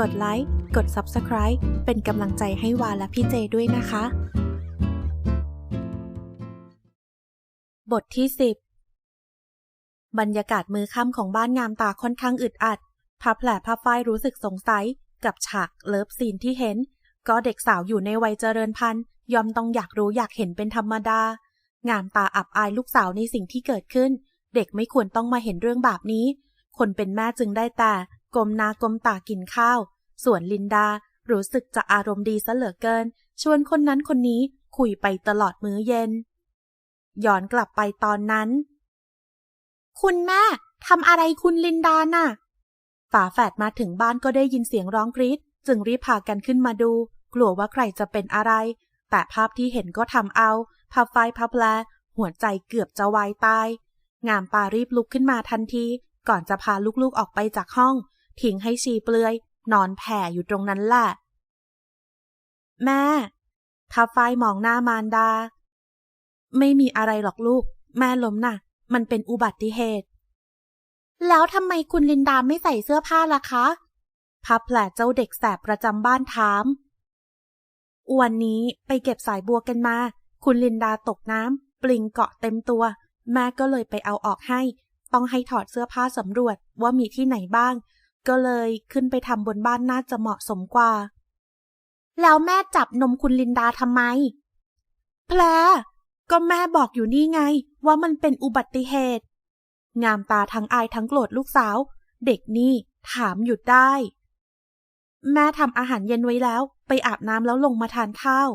กดไลค์ กด Subscribe เป็นกำลังใจให้วาและพี่เจด้วยนะคะ บทที่ 10 บรรยากาศมือค่ำของบ้านงามตาค่อนข้างอึดอัดพาแผลพาฝ้ายรู้สึกสงสัย กับฉากเลิฟซีนที่เห็น ก็เด็กสาวอยู่ในวัยเจริญพันธุ์ยอมต้องอยากรู้อยากเห็นเป็นธรรมดา งามตาอับอายลูกสาวในสิ่งที่เกิดขึ้น เด็กไม่ควรต้องมาเห็นเรื่องแบบนี้ คนเป็นแม่จึงได้แต่ กลมหนากลมตากินข้าว ส่วนลินดารู้สึกจะอารมณ์ดีซะเหลือเกิน ชวนคนนั้นคนนี้คุยไปตลอดมื้อเย็น ย้อนกลับไปตอนนั้น คุณแม่ทำอะไรคุณลินดาน่ะ ฝาแฝดมาถึงบ้านก็ได้ยินเสียงร้องกรีดจึงรีบพากันขึ้นมาดู กลัวว่าใครจะเป็นอะไร แต่ภาพที่เห็นก็ทำเอาพับไฟพับแลหัวใจเกือบจะวายตาย งามตารีบลุกขึ้นมาทันที ก่อนจะพาลูกๆออกไปจากห้อง ทิ้งให้ชีเปลือย นอนแผ่อยู่ตรงนั้นแหละแม่ทับไฟมองหน้ามารดา ไม่มีอะไรหรอกลูก แม่ล้มน่ะ มันเป็นอุบัติเหตุ แล้วทำไมคุณลินดาไม่ใส่เสื้อผ้าล่ะคะพับแผลเจ้าเด็กแสบประจำบ้านถามวันนี้ไปเก็บสายบัวกันมา คุณลินดาตกน้ำปลิงเกาะเต็มตัว แม่ก็เลยไปเอาออกให้ ต้องให้ถอดเสื้อผ้าสำรวจว่ามีที่ไหนบ้าง ก็เลยขึ้นไปทำบนบ้านน่าจะเหมาะสมกว่า แล้วแม่จับนมคุณลินดาทำไม แพรก็แม่บอกอยู่นี่ไง ว่ามันเป็นอุบัติเหตุ งามตาทั้งอายทั้งโกรธลูกสาว เด็กนี่ถามหยุดได้ แม่ทำอาหารเย็นไว้แล้ว ไปอาบน้ำแล้วลงมาทานข้าว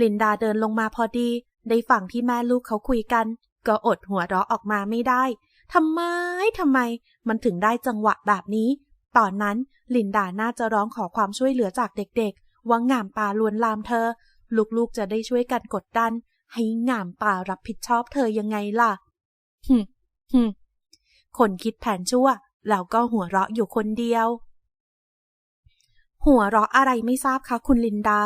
ลินดาเดินลงมาพอดี ได้ฟังที่แม่ลูกเขาคุยกัน ก็อดหัวเราะออกมาไม่ได้ ทำไมทำไม มันถึงได้จังหวะแบบนี้ ตอนนั้นลินดาน่าจะร้องขอความช่วยเหลือจากเด็กๆ ว่างามตาลวนลามเธอ ลูกๆจะได้ช่วยกันกดดัน ให้งามตารับผิดชอบเธอยังไงล่ะหึหึคนคิดแผนชั่วแล้วก็หัวเราะอยู่คนเดียว หัวเราะอะไรไม่ทราบคะคุณลินดา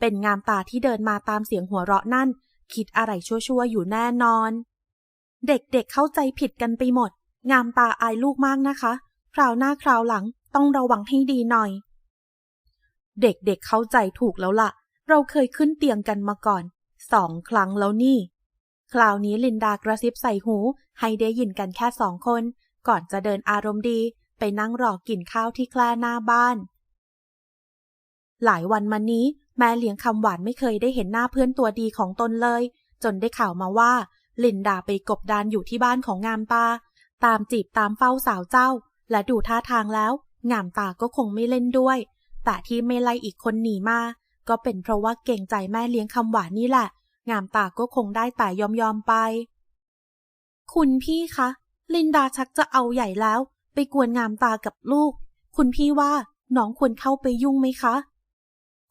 เป็นงามตาที่เดินมาตามเสียงหัวเราะนั่น คิดอะไรชั่วๆอยู่แน่นอน เด็กๆเเข้าใจผิดกันไปหมด งามตาอายลูกมากนะคะ คราวหน้าคราวหลังต้องระวังให้ดีหน่อย เด็กๆเเข้าใจถูกแล้วล่ะ เราเคยขึ้นเตียงกันมาก่อน สองครั้งแล้วนี่ คราวนี้ลินดากระซิบใส่หู ให้ได้ยินกันแค่สองคน ก่อนจะเดินอารมณ์ดี ไปนั่งรอกินข้าวที่แคล่หน้าบ้าน หลายวันมานี้แม่เลี้ยงคำหวานไม่เคยได้เห็นหน้าเพื่อนตัวดีของตนเลย จนได้ข่าวมาว่า ลินดาไปกบดานอยู่ที่บ้านของงามตา ตามจีบตามเฝ้าสาวเจ้า และดูท่าทางแล้ว งามตาก็คงไม่เล่นด้วย แต่ที่ไม่ไล่อีกคนหนีมา ก็เป็นเพราะว่าเก่งใจแม่เลี้ยงคำหวานนี่แหละ งามตาก็คงได้แต่ยอมยอมไป คุณพี่คะ ลินดาชักจะเอาใหญ่แล้ว ไปกวนงามตากับลูก คุณพี่ว่าน้องควรเข้าไปยุ่งไหมคะ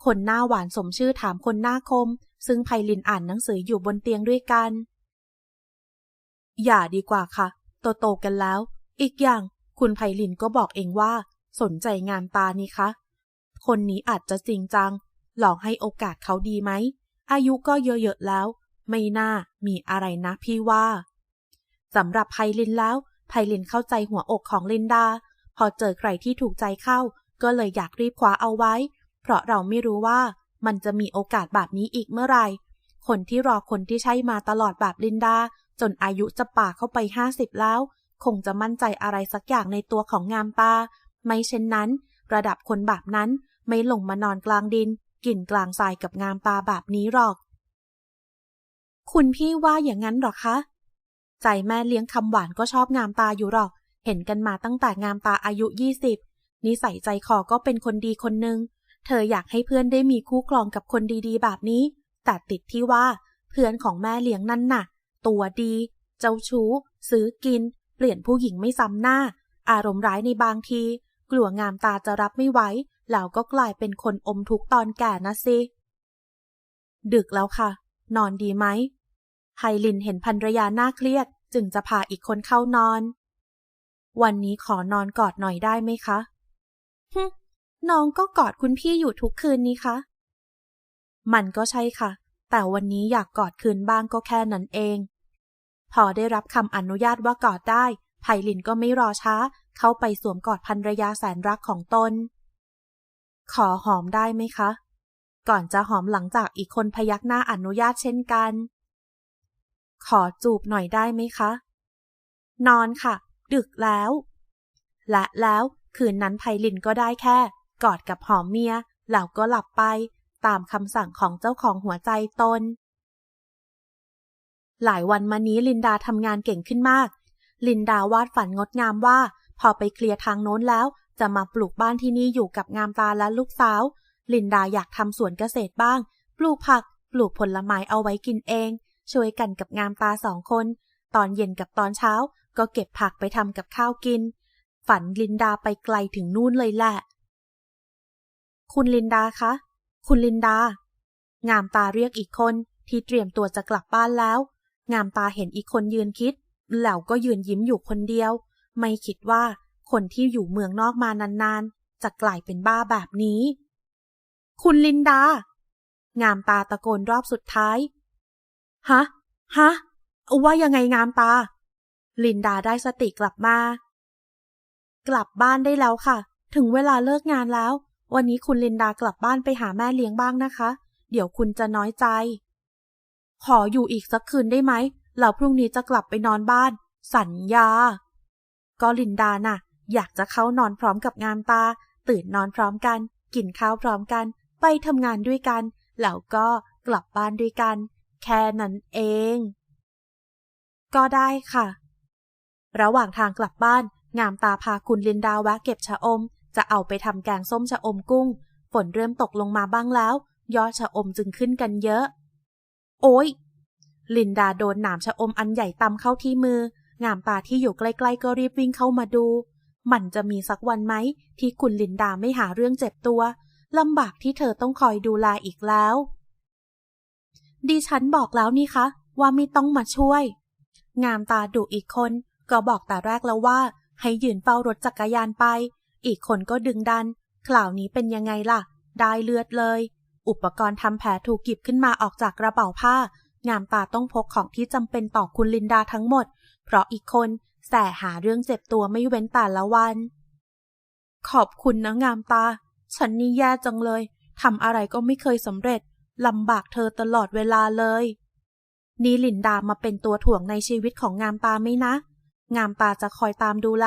คนหน้าหวานสมชื่อถามคนหน้าคม ซึ่งไพลินอ่านหนังสืออยู่บนเตียงด้วยกัน อย่าดีกว่าค่ะ โตโตๆกันแล้ว อีกอย่างคุณไพลินก็บอกเองว่า สนใจงานตานี่คะ คนนี้อาจจะจริงจังลองให้โอกาสเขาดีไหม อายุก็เยอะๆแล้ว ไม่น่ามีอะไรนะพี่ว่า สำหรับไพลินแล้วไพลินเข้าใจหัวอกของลินดา พอเจอใครที่ถูกใจเข้า ก็เลยอยากรีบคว้าเอาไว้ เพราะเราไม่รู้ว่ามันจะมีโอกาสแบบนี้อีกเมื่อไหร่ คนที่รอคนที่ใช่มาตลอดแบบลินดา จนอายุจะป่าเข้าไปห้าสิบแล้ว คงจะมั่นใจอะไรสักอย่างในตัวของงามตา ไม่เช่นนั้น ระดับคนแบบนั้นไม่ลงมานอนกลางดิน กินกลางทรายกับงามตาแบบนี้หรอก คุณพี่ว่าอย่างนั้นหรอคะ ใจแม่เลี้ยงคำหวานก็ชอบงามตาอยู่หรอก เห็นกันมาตั้งแต่งามตาอายุยี่สิบนิสัยใจคอก็เป็นคนดีคนหนึ่งเธออยากให้เพื่อนได้มีคู่ครองกับคนดีๆ แบบนี้ แต่ติดที่ว่า เพื่อนของแม่เลี้ยงนั่นน่ะ ตัวดี เจ้าชู้ ซื้อกิน เปลี่ยนผู้หญิงไม่ซ้ำหน้า อารมณ์ร้ายในบางที กลัวงามตาจะรับไม่ไหวแล้วก็กลายเป็นคนอมทุกตอนแก่นะสิ ดึกแล้วค่ะ นอนดีไหมไฮลินเห็นภรรยาหน้าเครียด จึงจะพาอีกคนเข้านอน วันนี้ขอนอนกอดหน่อยได้ไหมคะฮึน้องก็กอดคุณพี่อยู่ทุกคืนนี้คะ มันก็ใช่ค่ะ แต่วันนี้อยากกอดคืนบ้างก็แค่นั้นเอง พอได้รับคำอนุญาตว่ากอดได้ไพลินก็ไม่รอช้า เข้าไปสวมกอดภรรยาแสนรักของตน ขอหอมได้ไหมคะ ก่อนจะหอมหลังจากอีกคนพยักหน้าอนุญาตเช่นกัน ขอจูบหน่อยได้ไหมคะ นอนค่ะ ดึกแล้ว และแล้วคืนนั้นไพลินก็ได้แค่ กอดกับหอมเมียแล้วก็หลับไป ตามคำสั่งของเจ้าของหัวใจตน หลายวันมานี้ลินดาทำงานเก่งขึ้นมาก ลินดาวาดฝันงดงามว่า พอไปเคลียร์ทางโน้นแล้ว จะมาปลูกบ้านที่นี่อยู่กับงามตาและลูกสาว ลินดาอยากทำสวนเกษตรบ้าง ปลูกผัก ปลูกผลไม้เอาไว้กินเอง ช่วยกันกับงามตาสองคน ตอนเย็นกับตอนเช้า ก็เก็บผักไปทำกับข้าวกิน ฝันลินดาไปไกลถึงนู่นเลยแหละ คุณลินดาคะ คุณลินดา งามตาเรียกอีกคนที่เตรียมตัวจะกลับบ้านแล้ว งามตาเห็นอีกคนยืนคิดแล้วก็ยืนยิ้มอยู่คนเดียว ไม่คิดว่าคนที่อยู่เมืองนอกมานานๆ จะกลายเป็นบ้าแบบนี้ คุณลินดา งามตาตะโกนรอบสุดท้าย ฮะ ฮะ ว่ายังไงงามตา ลินดาได้สติกลับมา กลับบ้านได้แล้วค่ะ ถึงเวลาเลิกงานแล้ว วันนี้คุณลินดากลับบ้านไปหาแม่เลี้ยงบ้างนะคะ เดี๋ยวคุณจะน้อยใจ ขออยู่อีกสักคืนได้ไหมแล้วพรุ่งนี้จะกลับไปนอนบ้าน สัญญา ก็ลินดาน่ะ อยากจะเข้านอนพร้อมกับงามตา ตื่นนอนพร้อมกัน กินข้าวพร้อมกัน ไปทำงานด้วยกัน แล้วก็กลับบ้านด้วยกัน แค่นั้นเอง ก็ได้ค่ะ ระหว่างทางกลับบ้าน งามตาพาคุณลินดาแวะเก็บชะอม จะเอาไปทำแกงส้มชะอมกุ้ง ฝนเริ่มตกลงมาบ้างแล้ว ยอดชะอมจึงขึ้นกันเยอะ โอ้ยลินดาโดนหนามชะอมอันใหญ่ตำเข้าที่มือ งามตาที่อยู่ใกล้ๆก็รีบวิ่งเข้ามาดู มันจะมีสักวันไหม ที่คุณลินดาไม่หาเรื่องเจ็บตัวลำบากที่เธอต้องคอยดูแลอีกแล้ว ดิฉันบอกแล้วนี่คะ ว่าไม่ต้องมาช่วย งามตาดุอีกคน ก็บอกแต่แรกแล้วว่า ให้ยืนเฝ้ารถจักรยานไป อีกคนก็ดึงดัน คราวนี้เป็นยังไงล่ะ ได้เลือดเลย อุปกรณ์ทำแผลถูกกิบขึ้นมาออกจากกระเป๋าผ้า งามตาต้องพกของที่จำเป็นต่อคุณลินดาทั้งหมด เพราะอีกคนแสหาเรื่องเจ็บตัวไม่เว้นแต่ละวัน ขอบคุณนะงามตา ฉันนี่แย่จังเลยทำอะไรก็ไม่เคยสำเร็จลำบากเธอตลอดเวลาเลย นี่ลินดามาเป็นตัวถ่วงในชีวิตของงามตาไหมนะ งามตาจะคอยตามดูแล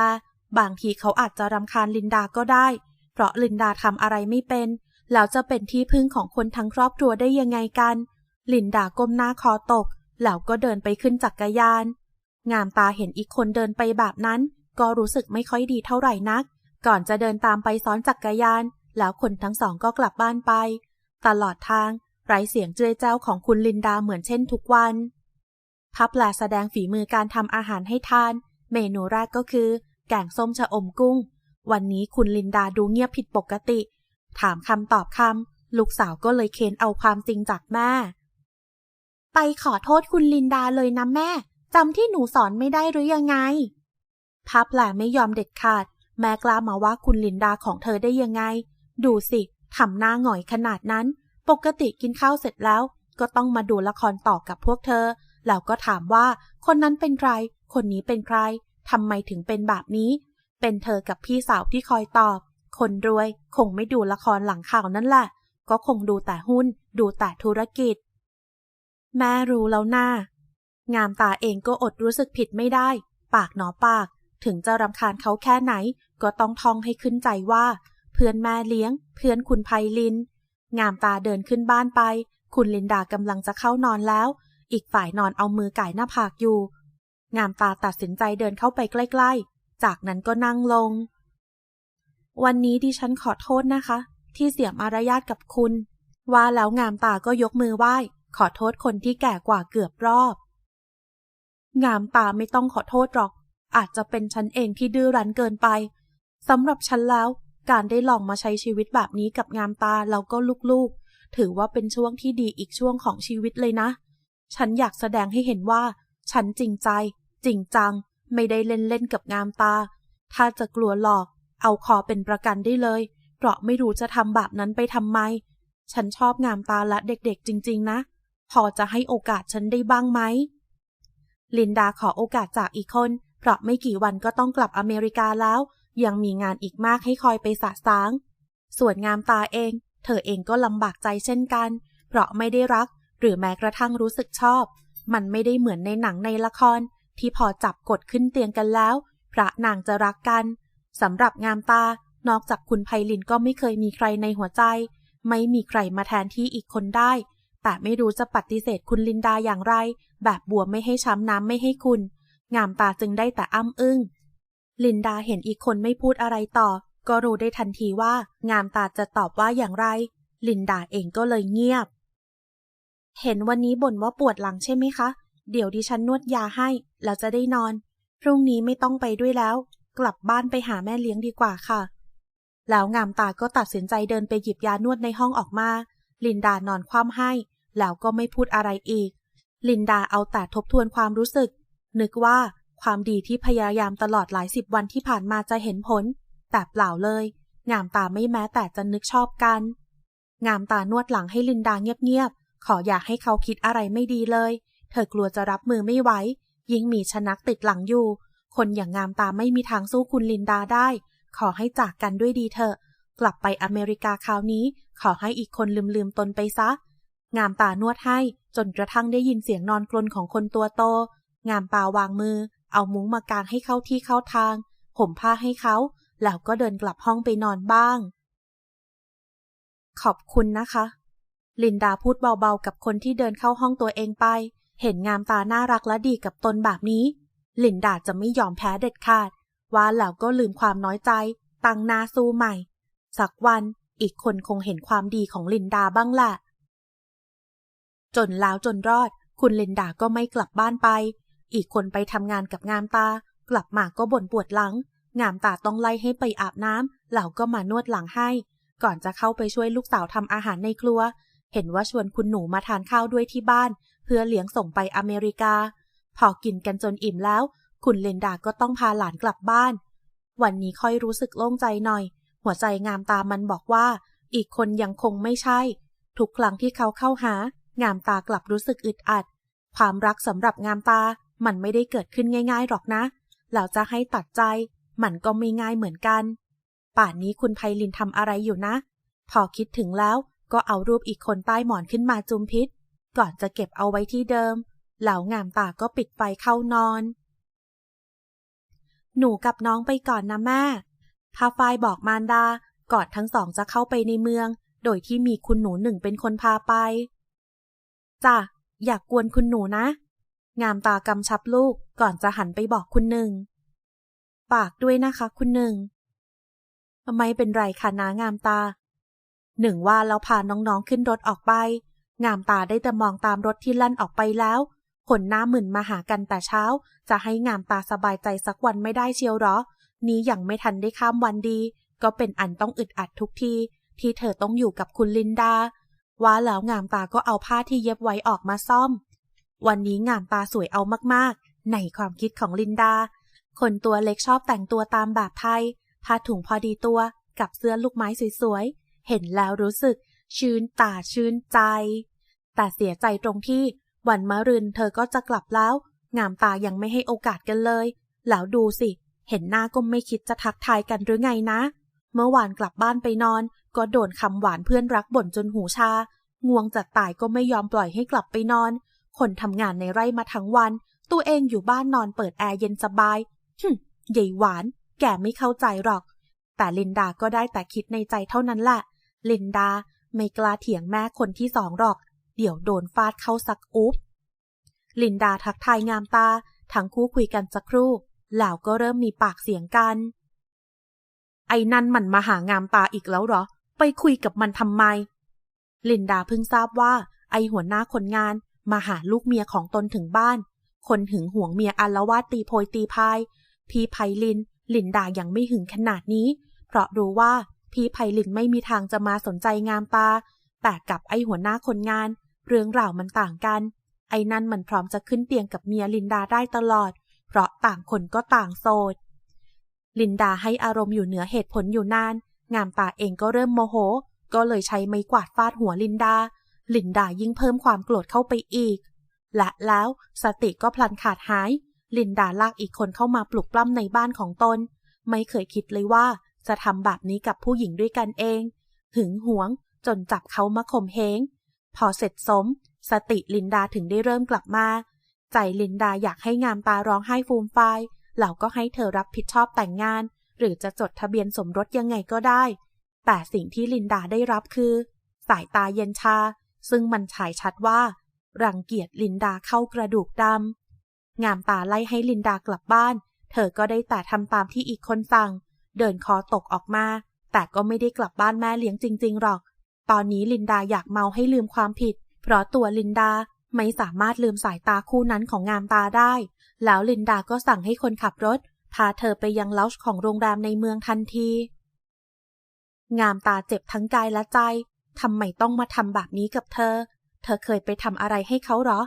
บางทีเขาอาจจะรำคาญลินดาก็ได้ เพราะลินดาทำอะไรไม่เป็น แล้วจะเป็นที่พึ่งของคนทั้งครอบครัวได้ยังไงกัน ลินดาก้มหน้าคอตก แล้วก็เดินไปขึ้นจักกรยาน งามตาเห็นอีกคนเดินไปแบบนั้น ก็รู้สึกไม่ค่อยดีเท่าไหร่นัก ก่อนจะเดินตามไปซ้อนจักรยาน แล้วคนทั้งสองก็กลับบ้านไป ตลอดทาง ไร้เสียงเจ้ยเจ้าของคุณลินดาเหมือนเช่นทุกวันพับแลแสดงฝีมือการทำอาหารให้ทาน เมนูแรกก็คือ แกงส้มชะอมกุ้ง วันนี้คุณลินดาดูเงียบผิดปกติ ถามคำตอบคำลูกสาวก็เลยเค้นเอาความจริงจากแม่ ไปขอโทษคุณลินดาเลยนะแม่จำที่หนูสอนไม่ได้หรือยังไงพับแหลไม่ยอมเด็ดขาด แม่กล้ามาว่าคุณลินดาของเธอได้ยังไง ดูสิทำหน้าหงอยขนาดนั้น ปกติกินข้าวเสร็จแล้ว ก็ต้องมาดูละครต่อกับพวกเธอ แล้วก็ถามว่าคนนั้นเป็นใคร คนนี้เป็นใครทำไมถึงเป็นแบบนี้ เป็นเธอกับพี่สาวที่คอยตอบ คนรวยคงไม่ดูละครหลังข่าวนั่นแหละ ก็คงดูแต่หุ้น ดูแต่ธุรกิจ แม่รู้แล้วหน้างามตาเองก็อดรู้สึกผิดไม่ได้ ปากหนอปาก ถึงจะรำคาญเขาแค่ไหน ก็ต้องท่องให้ขึ้นใจว่า เพื่อนแม่เลี้ยง เพื่อนคุณไพลิน งามตาเดินขึ้นบ้านไป คุณลินดากำลังจะเข้านอนแล้ว อีกฝ่ายนอนเอามือไก่หน้าผากอยู่ งามตาตัดสินใจเดินเข้าไปใกล้ ๆ จากนั้นก็นั่งลง วันนี้ดิฉันขอโทษนะคะ ที่เสียมารยาทกับคุณ ว่าแล้วงามตาก็ยกมือไหว้ ขอโทษคนที่แก่กว่าเกือบรอบ งามตาไม่ต้องขอโทษหรอก อาจจะเป็นฉันเองที่ดื้อรั้นเกินไปสำหรับฉันแล้ว การได้ลองมาใช้ชีวิตแบบนี้กับงามตาแล้วก็ลูกๆ ถือว่าเป็นช่วงที่ดีอีกช่วงของชีวิตเลยนะ ฉันอยากแสดงให้เห็นว่า ฉันจริงใจ จริงจัง ไม่ได้เล่นเล่นกับงามตา ถ้าจะกลัวหลอก เอาคอเป็นประกันได้เลย เพราะไม่รู้จะทำแบบนั้นไปทำไม ฉันชอบงามตาและเด็กๆจริง ๆ นะ พอจะให้โอกาสฉันได้บ้างไหม ลินดาขอโอกาสจากอีกคน เพราะไม่กี่วันก็ต้องกลับอเมริกาแล้ว ยังมีงานอีกมากให้คอยไปสะสาง ส่วนงามตาเอง เธอเองก็ลำบากใจเช่นกัน เพราะไม่ได้รัก หรือแม้กระทั่งรู้สึกชอบ มันไม่ได้เหมือนในหนังในละคร ที่พอจับกดขึ้นเตียงกันแล้ว พระนางจะรักกัน สำหรับงามตานอกจากคุณไพลินก็ไม่เคยมีใครในหัวใจ ไม่มีใครมาแทนที่อีกคนได้ แต่ไม่รู้จะปฏิเสธคุณลินดาอย่างไร แบบบัวไม่ให้ช้ำน้ำไม่ให้คุณ งามตาจึงได้แต่อ้ำอึง้ง ลินดาเห็นอีกคนไม่พูดอะไรต่อ ก็รู้ได้ทันทีว่า งามตาจะตอบว่าอย่างไร ลินดาเองก็เลยเงียบ เห็นวันนี้บ่นว่าปวดหลังใช่ไหมคะ เดี๋ยวดิฉันนวดยาให้ แล้วจะได้นอน พรุ่งนี้ไม่ต้องไปด้วยแล้ว กลับบ้านไปหาแม่เลี้ยงดีกว่าค่ะ แล้วงามตาก็ตัดสินใจเดินไปหยิบยานวดในห้องออกมา ลินดานอนคว่ำให้ แล้วก็ไม่พูดอะไรอีก ลินดาเอาแต่ทบทวนความรู้สึก นึกว่าความดีที่พยายามตลอดหลายสิบวันที่ผ่านมาจะเห็นผล แต่เปล่าเลย งามตาไม่แม้แต่จะนึกชอบกัน งามตานวดหลังให้ลินดาเงียบๆ ขออยากให้เขาคิดอะไรไม่ดีเลย เธอกลัวจะรับมือไม่ไหวยิ่งมีชนักติดหลังอยู่ คนอย่างงามตาไม่มีทางสู้คุณลินดาได้ ขอให้จากกันด้วยดีเถอะ กลับไปอเมริกาคราวนี้ ขอให้อีกคนลืมๆตนไปซะ งามตานวดให้ จนกระทั่งได้ยินเสียงนอนกลนของคนตัวโต งามตาวางมือ เอามุ้งมากางให้เข้าที่เข้าทาง ห่มผ้าให้เขา แล้วก็เดินกลับห้องไปนอนบ้าง ขอบคุณนะคะ ลินดาพูดเบาๆกับคนที่เดินเข้าห้องตัวเองไป เห็นงามตาน่ารักและดีกับตนแบบนี้ ลินดาจะไม่ยอมแพ้เด็ดขาด ว่าแล้วก็ลืมความน้อยใจ ตั้งนาสู้ใหม่ สักวันอีกคนคงเห็นความดีของลินดาบ้างแหละจนแล้วจนรอด คุณลินดาก็ไม่กลับบ้านไป อีกคนไปทำงานกับงามตา กลับมาก็บ่นปวดหลัง งามตาต้องไล่ให้ไปอาบน้ำเหล่าก็มานวดหลังให้ ก่อนจะเข้าไปช่วยลูกสาวทำอาหารในครัว เห็นว่าชวนคุณหนูมาทานข้าวด้วยที่บ้าน เพื่อเลี้ยงส่งไปอเมริกา พอกินกันจนอิ่มแล้ว คุณเลนดาก็ต้องพาหลานกลับบ้าน วันนี้ค่อยรู้สึกโล่งใจหน่อย หัวใจงามตามันบอกว่า อีกคนยังคงไม่ใช่ ทุกครั้งที่เขาเข้าหา งามตากลับรู้สึกอึดอัด ความรักสำหรับงามตา มันไม่ได้เกิดขึ้นง่าย ๆหรอกนะแล้วจะให้ตัดใจ มันก็ไม่ง่ายเหมือนกัน ป่านนี้คุณไพลินทำอะไรอยู่นะ พอคิดถึงแล้วก็เอารูปอีกคนใต้หมอนขึ้นมาจุมพิษ ก่อนจะเก็บเอาไว้ที่เดิม แล้วงามตาก็ปิดไฟเข้านอน หนูกับน้องไปก่อนนะแม่พาไฟบอกมารดาก่อนทั้งสองจะเข้าไปในเมือง โดยที่มีคุณหนูหนึ่งเป็นคนพาไป จ้ะ อยากกวนคุณหนูนะ งามตากำชับลูกก่อนจะหันไปบอกคุณหนึ่ง ปากด้วยนะคะคุณหนึ่งไม่เป็นไรค่ะนางามตา หนึ่งว่าแล้วพาน้องๆขึ้นรถออกไป งามตาได้แต่มองตามรถที่ลั่นออกไปแล้ว ผลหน้าหมื่นมาหากันแต่เช้า จะให้งามตาสบายใจสักวันไม่ได้เชียวหรอ นี้ยังไม่ทันได้ข้ามวันดี ก็เป็นอันต้องอึดอัดทุกที ที่เธอต้องอยู่กับคุณลินดา ว่าแล้วงามตาก็เอาผ้าที่เย็บไว้ออกมาซ่อม วันนี้งามตาสวยเอามากๆ ในความคิดของลินดา คนตัวเล็กชอบแต่งตัวตามแบบไทย ผ้าถุงพอดีตัวกับเสื้อลูกไม้สวยๆ เห็นแล้วรู้สึก ชื่นตาชื่นใจ แต่เสียใจตรงที่ วันมะรืนเธอก็จะกลับแล้ว งามตายังไม่ให้โอกาสกันเลย แล้วดูสิ เห็นหน้าก็ไม่คิดจะทักทายกันหรือไงนะ เมื่อวานกลับบ้านไปนอน ก็โดนคำหวานเพื่อนรักบ่นจนหูชา ง่วงจัดตายก็ไม่ยอมปล่อยให้กลับไปนอน คนทำงานในไร่มาทั้งวัน ตัวเองอยู่บ้านนอนเปิดแอร์เย็นสบายฮึใหญ่หวาน แกไม่เข้าใจหรอก แต่ลินดาก็ได้แต่คิดในใจเท่านั้นแหละ ลินดาไม่กล้าเถียงแม่คนที่สองหรอก เดี๋ยวโดนฟาดเข้าสักอุ๊บ ลินดาทักทายงามตา ทั้งคู่คุยกันสักครู่แล้วก็เริ่มมีปากเสียงกัน ไอ้นั่นมันมาหางามตาอีกแล้วเหรอ ไปคุยกับมันทำไม ลินดาเพิ่งทราบว่า ไอหัวหน้าคนงานมาหาลูกเมียของตนถึงบ้าน คนหึงหวงเมียอัลวาดตีโพยตีพาย พี่ไพลิน ลินดายังไม่หึงขนาดนี้ เพราะรู้ว่าพี่ไพลินไม่มีทางจะมาสนใจงามตา แต่กับไอหัวหน้าคนงาน เรื่องราวมันต่างกัน ไอ้นั่นมันพร้อมจะขึ้นเตียงกับเมียลินดาได้ตลอด เพราะต่างคนก็ต่างโสด ลินดาให้อารมณ์อยู่เหนือเหตุผลอยู่นาน งามตาเองก็เริ่มโมโห ก็เลยใช้ไม้กวาดฟาดหัวลินดา ลินดายิ่งเพิ่มความโกรธเข้าไปอีก และแล้วสติก็พลันขาดหาย ลินดาลากอีกคนเข้ามาปลุกปล้ำในบ้านของตน ไม่เคยคิดเลยว่าจะทำแบบนี้กับผู้หญิงด้วยกันเอง หึงหวงจนจับเขามาข่มเหง พอเสร็จสม สติลินดาถึงได้เริ่มกลับมา ใจลินดาอยากให้งามตาร้องไห้ฟูมฟายเราก็ให้เธอรับผิดชอบแต่งงาน หรือจะจดทะเบียนสมรสยังไงก็ได้ แต่สิ่งที่ลินดาได้รับคือ สายตาเย็นชา ซึ่งมันฉายชัดว่า รังเกียจลินดาเข้ากระดูกดำงามตาไล่ให้ลินดากลับบ้าน เธอก็ได้แต่ทำตามที่อีกคนสั่ง เดินคอตกออกมา แต่ก็ไม่ได้กลับบ้านแม่เลี้ยงจริง ๆ หรอก ตอนนี้ลินดาอยากเมาให้ลืมความผิด เพราะตัวลินดาไม่สามารถลืมสายตาคู่นั้นของงามตาได้ แล้วลินดาก็สั่งให้คนขับรถ พาเธอไปยังเลาช์ของโรงแรมในเมืองทันที งามตาเจ็บทั้งกายและใจทำไมต้องมาทำแบบนี้กับเธอ เธอเคยไปทำอะไรให้เขาหรอ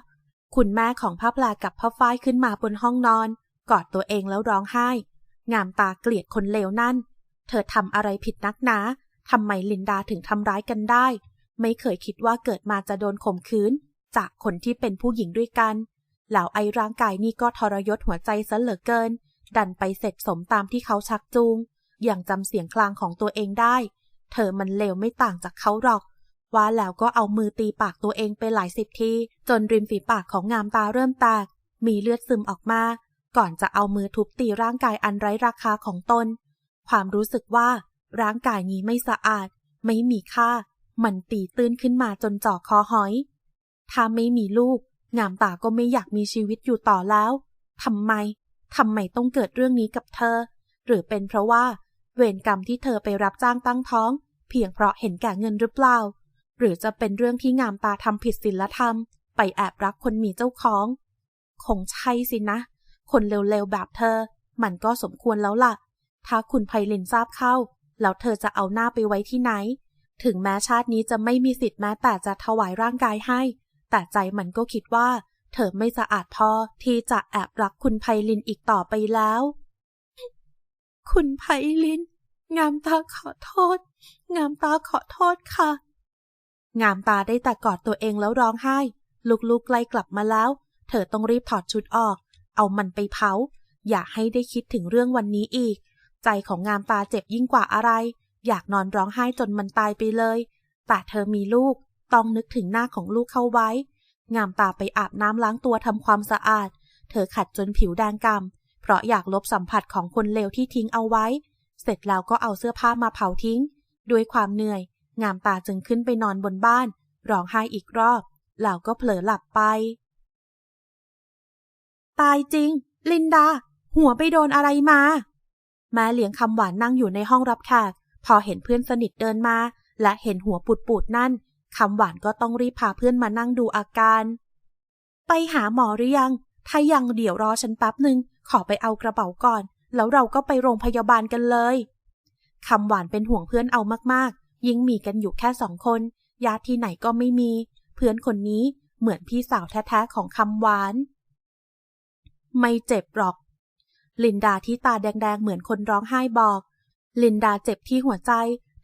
คุณแม่ของพ่อปลากับพ่อฝ้ายขึ้นมาบนห้องนอน กอดตัวเองแล้วร้องไห้ งามตาเกลียดคนเลวนั่น เธอทำอะไรผิดนักหนา ทำไมลินดาถึงทำร้ายกันได้ ไม่เคยคิดว่าเกิดมาจะโดนข่มขืน จากคนที่เป็นผู้หญิงด้วยกันแล้วไอร่างกายนี่ก็ทรยศหัวใจซะเหลือเกิน ดันไปเสร็จสมตามที่เขาชักจูง อย่างจำเสียงคลางของตัวเองได้ เธอมันเลวไม่ต่างจากเขาหรอก ว่าแล้วก็เอามือตีปากตัวเองไปหลายสิบที จนริมฝีปากของงามตาเริ่มแตก มีเลือดซึมออกมา ก่อนจะเอามือทุบตีร่างกายอันไร้ราคาของตน ความรู้สึกว่า ร่างกายนี้ไม่สะอาด ไม่มีค่า มันตีตื้นขึ้นมาจนจ่อคอหอย ถ้าไม่มีลูก งามตาก็ไม่อยากมีชีวิตอยู่ต่อแล้วทำไมทำไมต้องเกิดเรื่องนี้กับเธอ หรือเป็นเพราะว่า เวรกรรมที่เธอไปรับจ้างตั้งท้อง เพียงเพราะเห็นแก่เงินหรือเปล่า หรือจะเป็นเรื่องที่งามตาทำผิดศีลธรรม ไปแอบรักคนมีเจ้าของ คงใช่สินะ คนเร็วๆแบบเธอ มันก็สมควรแล้วล่ะ ถ้าคุณไพลินทราบเข้า แล้วเธอจะเอาหน้าไปไว้ที่ไหน ถึงแม้ชาตินี้จะไม่มีสิทธิ์แม้แต่จะถวายร่างกายให้ แต่ใจมันก็คิดว่า เธอไม่สะอาดพอที่จะแอบรักคุณไพลินอีกต่อไปแล้ว คุณไพลิน งามตาขอโทษ งามตาขอโทษค่ะ งามตาได้แต่กอดตัวเองแล้วร้องไห้ ลูกๆใกล้กลับมาแล้ว เธอต้องรีบถอดชุดออก เอามันไปเผา อย่าให้ได้คิดถึงเรื่องวันนี้อีก ใจของงามตาเจ็บยิ่งกว่าอะไร อยากนอนร้องไห้จนมันตายไปเลย แต่เธอมีลูก ต้องนึกถึงหน้าของลูกเข้าไว้ งามตาไปอาบน้ำล้างตัวทำความสะอาด เธอขัดจนผิวแดงกำเพราะอยากลบสัมผัสของคนเลวที่ทิ้งเอาไว้ เสร็จแล้วก็เอาเสื้อผ้ามาเผาทิ้ง ด้วยความเหนื่อย งามตาจึงขึ้นไปนอนบนบ้าน ร้องไห้อีกรอบแล้วก็เผลอหลับไป ตายจริง ลินดา หัวไปโดนอะไรมา แม่เลี้ยงคำหวานนั่งอยู่ในห้องรับแขกพอเห็นเพื่อนสนิทเดินมา และเห็นหัวปูดๆนั่นคำหวานก็ต้องรีบพาเพื่อนมานั่งดูอาการ ไปหาหมอหรือยัง ถ้ายังเดี๋ยวรอฉันแป๊บหนึ่งขอไปเอากระเป๋าก่อน แล้วเราก็ไปโรงพยาบาลกันเลยคำหวานเป็นห่วงเพื่อนเอามากๆ ยิ่งมีกันอยู่แค่สองคนญาติที่ไหนก็ไม่มี เพื่อนคนนี้เหมือนพี่สาวแท้ๆของคำหวาน ไม่เจ็บหรอก ลินดาที่ตาแดงๆ เหมือนคนร้องไห้บอก ลินดาเจ็บที่หัวใจ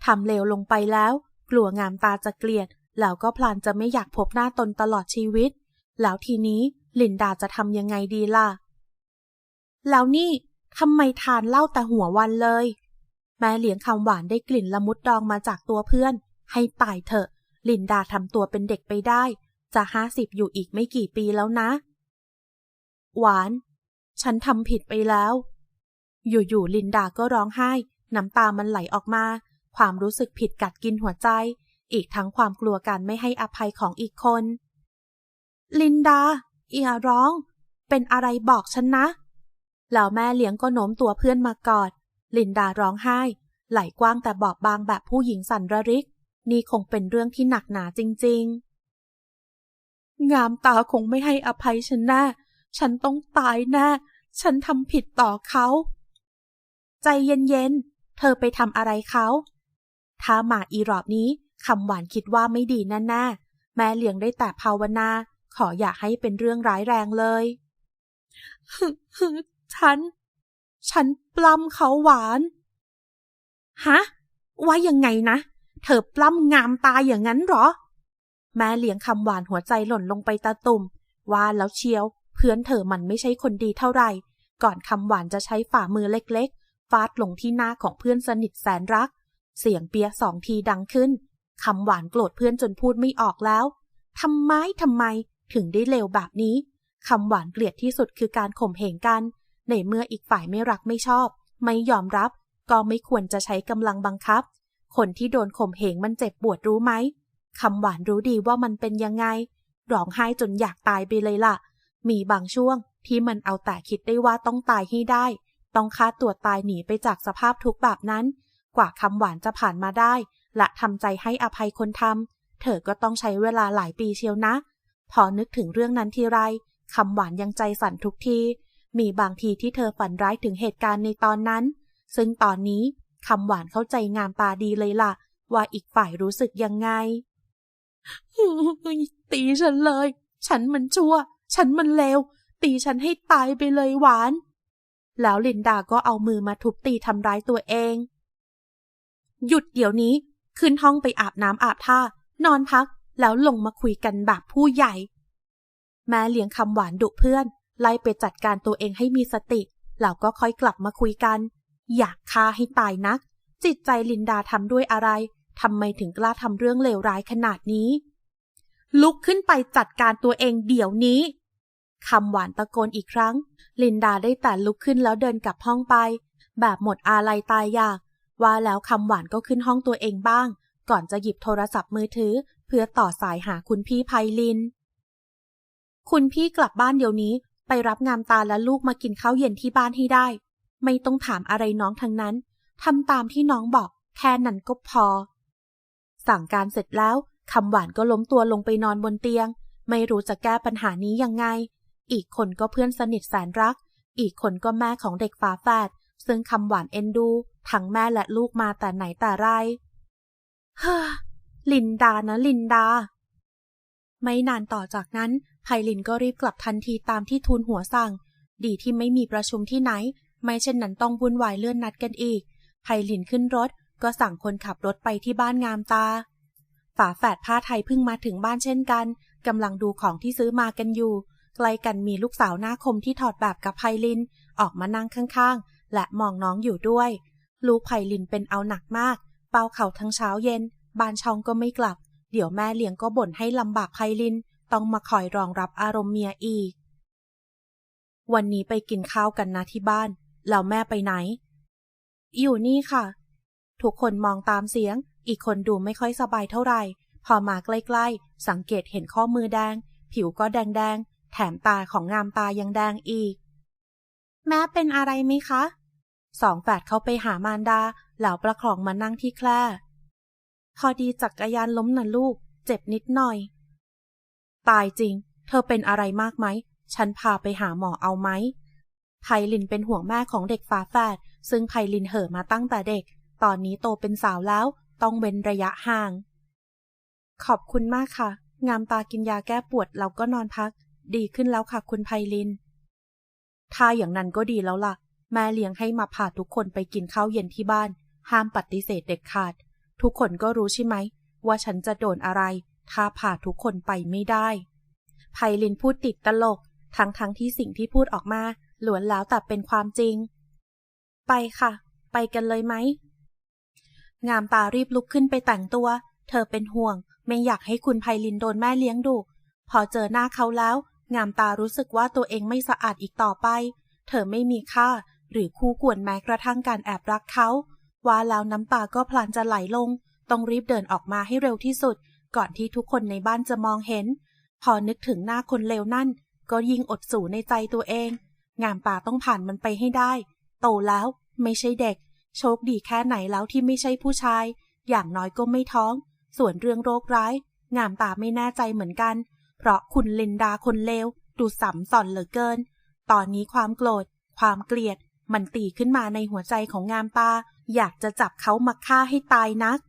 ทำเลวลงไปแล้ว กลัวงามตาจะเกลียด แล้วก็พลานจะไม่อยากพบหน้าตนตลอดชีวิต แล้วทีนี้ลินดาจะทำยังไงดีล่ะ แล้วนี่ทำไมทานเหล้าแต่หัววันเลย แม่เลี้ยงคำหวานได้กลิ่นละมุดดองมาจากตัวเพื่อน ให้ตายเถอะ ลินดาทำตัวเป็นเด็กไปได้ จะห้าสิบอยู่อีกไม่กี่ปีแล้วนะ หวาน ฉันทำผิดไปแล้ว อยู่ๆลินดาก็ร้องไห้ น้ำตามันไหลออกมา ความรู้สึกผิดกัดกินหัวใจ อีกทั้งความกลัวการไม่ให้อภัยของอีกคน ลินดาอย่าร้อง เป็นอะไรบอกฉันนะ แล้วแม่เลี้ยงก็โน้มตัวเพื่อนมากอด ลินดาร้องไห้ ไหลกว้างแต่บอบบางแบบผู้หญิงสันระริก นี่คงเป็นเรื่องที่หนักหนาจริง ๆ งามตาคงไม่ให้อภัยฉันแน่ ฉันต้องตายแน่ฉันทำผิดต่อเขา ใจเย็นๆ เธอไปทำอะไรเขา ถ้าหมาอีรอบนี้คำหวานคิดว่าไม่ดีแน่ๆ แม่เลี้ยงได้แต่ภาวนา ขออย่าให้เป็นเรื่องร้ายแรงเลยฮึฮึฉัน ฉันปล้ำเขาหวาน ฮะ ว่ายังไงนะ เธอปล้ำงามตาอย่างนั้นหรอ แม่เลี้ยงคำหวานหัวใจหล่นลงไปตาตุ่ม ว่าแล้วเชียว เพื่อนเธอมันไม่ใช่คนดีเท่าไหร่ ก่อนคำหวานจะใช้ฝ่ามือเล็กๆ ฟาดลงที่หน้าของเพื่อนสนิทแสนรัก เสียงเปียสองทีดังขึ้น คำหวานโกรธเพื่อนจนพูดไม่ออกแล้ว ทำไมทำไม ถึงได้เลวแบบนี้ คำหวานเกลียดที่สุดคือการข่มเหงกัน ในเมื่ออีกฝ่ายไม่รักไม่ชอบ ไม่ยอมรับ ก็ไม่ควรจะใช้กำลังบังคับ คนที่โดนข่มเหงมันเจ็บปวดรู้ไหมคำหวานรู้ดีว่ามันเป็นยังไง ร้องไห้จนอยากตายไปเลยล่ะ มีบางช่วงที่มันเอาแต่คิดได้ว่าต้องตายให้ได้ ต้องฆ่าตัวตายหนีไปจากสภาพทุกข์แบบนั้น กว่าคำหวานจะผ่านมาได้ และทำใจให้อภัยคนทำเธอก็ต้องใช้เวลาหลายปีเชียวนะ พอนึกถึงเรื่องนั้นทีไรคำหวานยังใจสั่นทุกที มีบางทีที่เธอฝันร้ายถึงเหตุการณ์ในตอนนั้น ซึ่งตอนนี้คำหวานเข้าใจงามตาดีเลยล่ะ ว่าอีกฝ่ายรู้สึกยังไงตีฉันเลย ฉันมันชั่ว ฉันมันเลว ตีฉันให้ตายไปเลยหวาน แล้วลินดาก็เอามือมาทุบตีทำร้ายตัวเอง หยุดเดี๋ยวนี้ ขึ้นห้องไปอาบน้ำอาบท่า นอนพัก แล้วลงมาคุยกันแบบผู้ใหญ่ แม่เลี้ยงคำหวานดุเพื่อน ไล่ไปจัดการตัวเองให้มีสติ แล้วก็ค่อยกลับมาคุยกัน อยากฆ่าให้ตายนัก จิตใจลินดาทำด้วยอะไรทำไมถึงกล้าทำเรื่องเลวร้ายขนาดนี้ ลุกขึ้นไปจัดการตัวเองเดี๋ยวนี้คำหวานตะโกนอีกครั้ง ลินดาได้แต่ลุกขึ้นแล้วเดินกลับห้องไป แบบหมดอาลัยตายอยาก ว่าแล้วคำหวานก็ขึ้นห้องตัวเองบ้าง ก่อนจะหยิบโทรศัพท์มือถือ เพื่อต่อสายหาคุณพี่ไพลิน คุณพี่กลับบ้านเดี๋ยวนี้ ไปรับงามตาและลูกมากินข้าวเย็นที่บ้านให้ได้ ไม่ต้องถามอะไรน้องทั้งนั้นทำตามที่น้องบอกแค่นั้นก็พอ สั่งการเสร็จแล้ว คำหวานก็ล้มตัวลงไปนอนบนเตียง ไม่รู้จะแก้ปัญหานี้ยังไง อีกคนก็เพื่อนสนิทแสนรัก อีกคนก็แม่ของเด็กฝาแฝดซึ่งคำหวานเอ็นดู ทั้งแม่และลูกมาแต่ไหนแต่ไรเฮ้อลินดานะลินดา ไม่นานต่อจากนั้นไพลินก็รีบกลับทันทีตามที่ทูลหัวสั่ง ดีที่ไม่มีประชุมที่ไหน ไม่เช่นนั้นต้องวุ่นวายเลื่อนนัดกันอีกไพลินขึ้นรถก็สั่งคนขับรถไปที่บ้านงามตา ฝาแฝดผ้าไทยเพิ่งมาถึงบ้านเช่นกันกำลังดูของที่ซื้อมากันอยู่ ใกล้กันมีลูกสาวหน้าคมที่ถอดแบบกับไพลิน ออกมานั่งข้างๆ และมองน้องอยู่ด้วย ลูกไพลินเป็นเอาหนักมาก เป้าเข่าทั้งเช้าเย็นบ้านช่องก็ไม่กลับ เดี๋ยวแม่เลี้ยงก็บ่นให้ลำบากไพลิน ต้องมาคอยรองรับอารมณ์เมียอีก วันนี้ไปกินข้าวกันนะที่บ้าน แล้วแม่ไปไหน อยู่นี่ค่ะ ทุกคนมองตามเสียง อีกคนดูไม่ค่อยสบายเท่าไหร่ พอมาใกล้ๆ สังเกตเห็นข้อมือแดง ผิวก็แดงๆ แถมตาของงามตายังแดงอีก แม่เป็นอะไรไหมคะ สองแฝดเข้าไปหามารดาแล้วประคองมานั่งที่แคร่พอดีจักรยานล้มนะลูก เจ็บนิดหน่อย ตายจริง เธอเป็นอะไรมากไหม ฉันพาไปหาหมอเอาไหมไพลินเป็นห่วงแม่ของเด็กฝาแฝดซึ่งไพลินเห่อมาตั้งแต่เด็ก ตอนนี้โตเป็นสาวแล้ว ต้องเว้นระยะห่าง ขอบคุณมากค่ะ งามตากินยาแก้ปวดแล้วก็นอนพัก ดีขึ้นแล้วค่ะคุณไพลิน ถ้าอย่างนั้นก็ดีแล้วล่ะ แม่เลี้ยงให้มาพาทุกคนไปกินข้าวเย็นที่บ้าน ห้ามปฏิเสธเด็ดขาด ทุกคนก็รู้ใช่ไหม ว่าฉันจะโดนอะไร ถ้าพาทุกคนไปไม่ได้ ไพลินพูดติดตลก ทั้งทั้งที่สิ่งที่พูดออกมาล้วนแล้วแต่เป็นความจริง ไปค่ะ ไปกันเลยไหม งามตารีบลุกขึ้นไปแต่งตัว เธอเป็นห่วง ไม่อยากให้คุณไพลินโดนแม่เลี้ยงดุพอเจอหน้าเขาแล้ว งามตารู้สึกว่าตัวเองไม่สะอาดอีกต่อไป เธอไม่มีค่า หรือคู่ควรแม้กระทั่งการแอบรักเขา ว่าแล้วน้ำตาก็พลันจะไหลลง ต้องรีบเดินออกมาให้เร็วที่สุด ก่อนที่ทุกคนในบ้านจะมองเห็น พอนึกถึงหน้าคนเลวนั่น ก็ยิ่งอดสูในใจตัวเอง งามตาต้องผ่านมันไปให้ได้ โตแล้ว ไม่ใช่เด็ก โชคดีแค่ไหนแล้วที่ไม่ใช่ผู้ชาย อย่างน้อยก็ไม่ท้อง ส่วนเรื่องโรคร้าย งามตาไม่แน่ใจเหมือนกัน เพราะคุณลินดาคนเลวดูสัมสอนเหลือเกิน ตอนนี้ความโกรธ ความเกลียด มันตีขึ้นมาในหัวใจของงามตา อยากจะจับเขามาฆ่าให้ตายนัก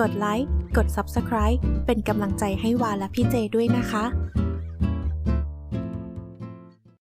กดไลค์ กด Subscribe เป็นกำลังใจให้วาและพี่เจด้วยนะคะ